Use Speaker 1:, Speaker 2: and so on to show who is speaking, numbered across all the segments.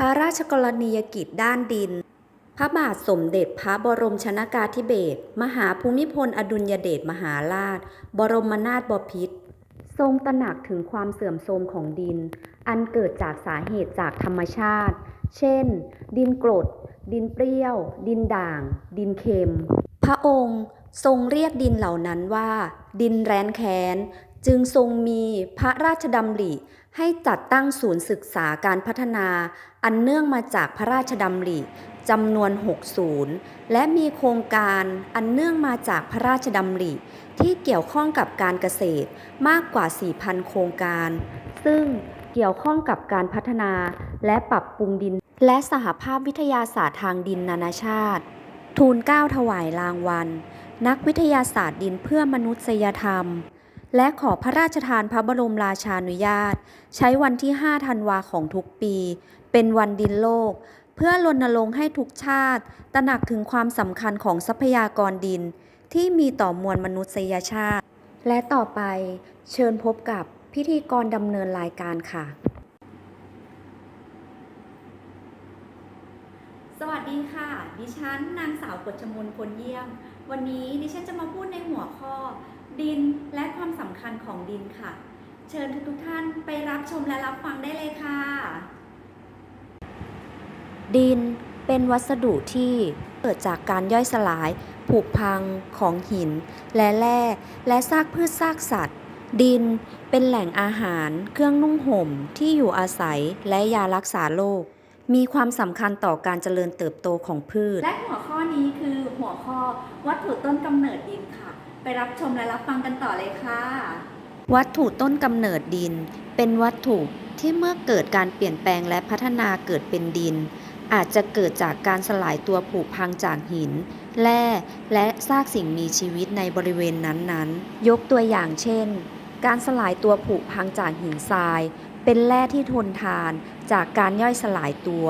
Speaker 1: พระราชกรณียกิจด้านดิน พระบาทสมเด็จพระบรมชนากาธิเบศรมหาภูมิพลอดุลยเดชมหาราช บรมนาถบพิตรทรงตระหนักถึงความเสื่อมโทรมของดิน อันเกิดจากสาเหตุจากธรรมชาติ เช่น ดินกรด ดินเปรี้ยว ดินด่าง ดินเค็ม พระองค์ทรงเรียกดินเหล่านั้นว่า ดินแรนแค้น จึงทรงมีพระราชดำริ ให้จัดตั้งศูนย์ศึกษาการพัฒนา อันเนื่องมาจากพระราชดำริจำนวน 6 ศูนย์ และมีโครงการอันเนื่องมาจากพระราชดำริ ที่เกี่ยวข้องกับการเกษตรมากกว่า 4,000 โครงการ ซึ่งเกี่ยวข้องกับการพัฒนาและปรับปรุงดิน และสหภาพวิทยาศาสตร์ทางดินนานาชาติ ทูลเกล้าถวายรางวัล นักวิทยาศาสตร์ดินเพื่อมนุษยธรรม และขอพระราชทานพระบรมราชานุญาต ใช้วันที่ 5 ธันวาของทุกปี เป็นวันดินโลก เพื่อรณรงค์ให้ทุกชาติ ตระหนักถึงความสำคัญของทรัพยากรดิน ที่มีต่อมวลมนุษยชาติ และต่อไปเชิญพบกับพิธีกรดำเนินรายการค่ะ สวัสดีค่ะ ดิฉันนางสาวกฎชมนพลเยี่ยม วันนี้ดิฉันจะมาพูดในหัวข้อ ดินและความสำคัญของดินค่ะ เชิญทุกๆท่านไปรับชมและรับฟังได้เลยค่ะ ดินเป็นวัสดุที่เกิดจากการย่อยสลายผุพังของหิน และแร่และซากพืชซากสัตว์ ดินเป็นแหล่งอาหาร เครื่องนุ่งห่มที่อยู่อาศัยและยารักษาโรคมีความสำคัญต่อการเจริญเติบโตของพืช และหัวข้อนี้คือหัวข้อวัตถุต้นกำเนิดดินค่ะไป รับชมและรับฟังกันต่อเลยค่ะ วัตถุต้นกำเนิดดิน เป็นวัตถุที่เมื่อเกิดการเปลี่ยนแปลงและพัฒนาเกิดเป็นดิน อาจจะเกิดจากการสลายตัวผุพังจากหิน แร่และซากสิ่งมีชีวิตในบริเวณนั้นๆ ยกตัวอย่างเช่น การสลายตัวผุพังจากหินทราย เป็นแร่ที่ทนทานจากการย่อยสลายตัว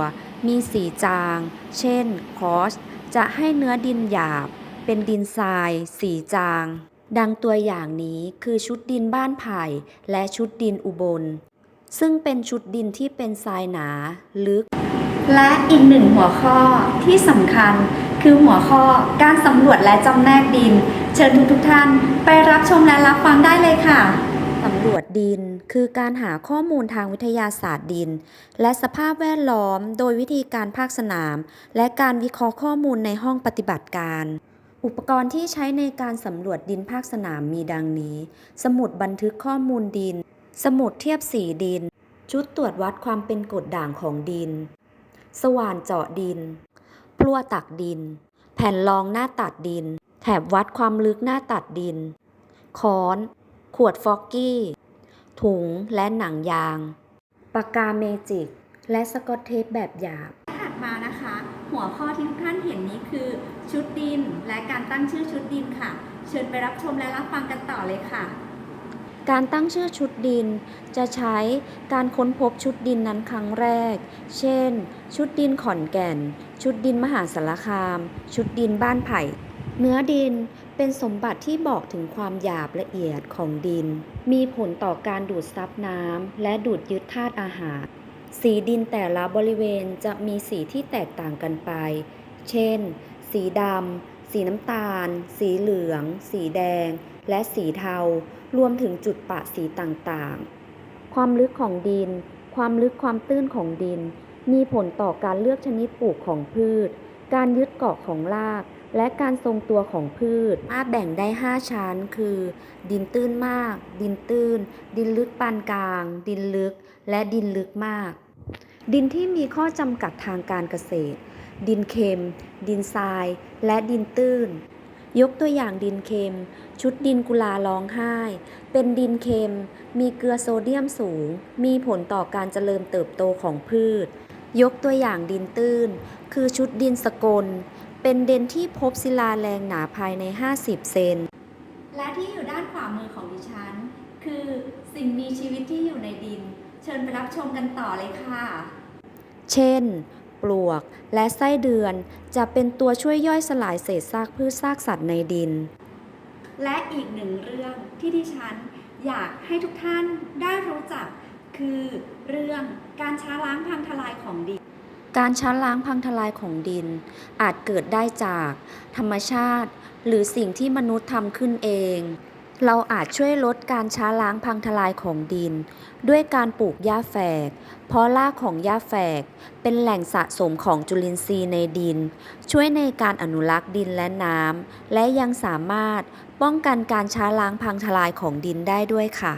Speaker 1: มีสีจาง เช่นคอสจะให้เนื้อดินหยาบ เป็นดินทราย สีจาง ดังตัวอย่างนี้คือชุดดินบ้านไผ่และชุดดินอุบล ซึ่งเป็นชุดดินที่เป็นทรายหนาลึก และอีกหนึ่งหัวข้อที่สำคัญคือหัวข้อการสำรวจและจำแนกดิน เชิญทุกทุกท่านไปรับชมและรับฟังได้เลยค่ะสำรวจดินคือการหาข้อมูลทางวิทยาศาสตร์ดิน และสภาพแวดล้อม โดยวิธีการภาคสนาม และการวิเคราะห์ข้อมูลในห้องปฏิบัติการ อุปกรณ์ที่ใช้ในการสำรวจดินภาคสนามมีดังนี้ สมุดบันทึกข้อมูลดิน สมุดเทียบสีดิน ชุดตรวจวัดความเป็นกรดด่างของดิน สว่านเจาะดิน พลั่วตักดิน แผ่นรองหน้าตัดดิน แถบวัดความลึกหน้าตัดดิน ค้อน ขวดฟอกกี้ ถุงและหนังยาง ปากกาเมจิก และสกอตเทปแบบหยาบ ถัดมานะคะ หัวข้อที่ทุกท่านเห็นนี้คือชุดดินและการตั้งชื่อชุดดินค่ะ เชิญไปรับชมและรับฟังกันต่อเลยค่ะ การตั้งชื่อชุดดิน จะใช้การค้นพบชุดดินนั้นครั้งแรก เช่น ชุดดินขอนแก่น ชุดดินมหาสารคาม ชุดดินบ้านไผ่ เนื้อดินเป็นสมบัติที่บอกถึงความหยาบละเอียดของดิน มีผลต่อการดูดซับน้ำและดูดยึดธาตุอาหาร สีดินแต่ละบริเวณจะมีสีที่แตกต่างกันไป เช่น สีดำ สีน้ำตาล สีเหลือง สีแดง และสีเทา รวมถึงจุดปะสีต่างๆ ความลึกของดิน ความลึกความตื้นของดิน มีผลต่อการเลือกชนิดปลูกของพืช การยึดเกาะของราก และการทรงตัวของพืชอาจแบ่งได้ 5 ชั้น คือ ดินตื้นมาก ดินตื้น ดินลึกปานกลาง ดินลึก และดินลึกมาก ดินที่มีข้อจำกัดทางการเกษตร ดินเค็ม ดินทราย และดินตื้น ยกตัวอย่างดินเค็ม ชุดดินกุลาร้องไห้ เป็นดินเค็ม มีเกลือโซเดียมสูง มีผลต่อการเจริญเติบโตของพืช ยกตัวอย่างดินตื้น คือชุดดินสกล เป็นดินที่พบศิลาแรงหนาภายใน 50 เซน และที่อยู่ด้านขวามือของดิฉัน คือสิ่งมีชีวิตที่อยู่ในดิน เชิญไปรับชมกันต่อเลยค่ะ เช่น ปลวกและไส้เดือนจะเป็นตัวช่วยย่อยสลายเศษซากพืชซากสัตว์ในดิน และอีกหนึ่งเรื่องที่ดิฉันอยากให้ทุกท่านได้รู้จักคือเรื่องการช้าล้างพังทลายของดิน การช้าล้างพังทลายของดิน อาจเกิดได้จาก ธรรมชาติ หรือสิ่งที่มนุษย์ทำขึ้นเอง เราอาจช่วยลดการช้าล้างพังทลายของดิน ด้วยการปลูกหญ้าแฝก เพราะรากของหญ้าแฝก เป็นแหล่งสะสมของจุลินทรีย์ในดิน ช่วยในการอนุรักษ์ดินและน้ำและยังสามารถป้องกันการช้าล้างพังทลายของดินได้ด้วยค่ะ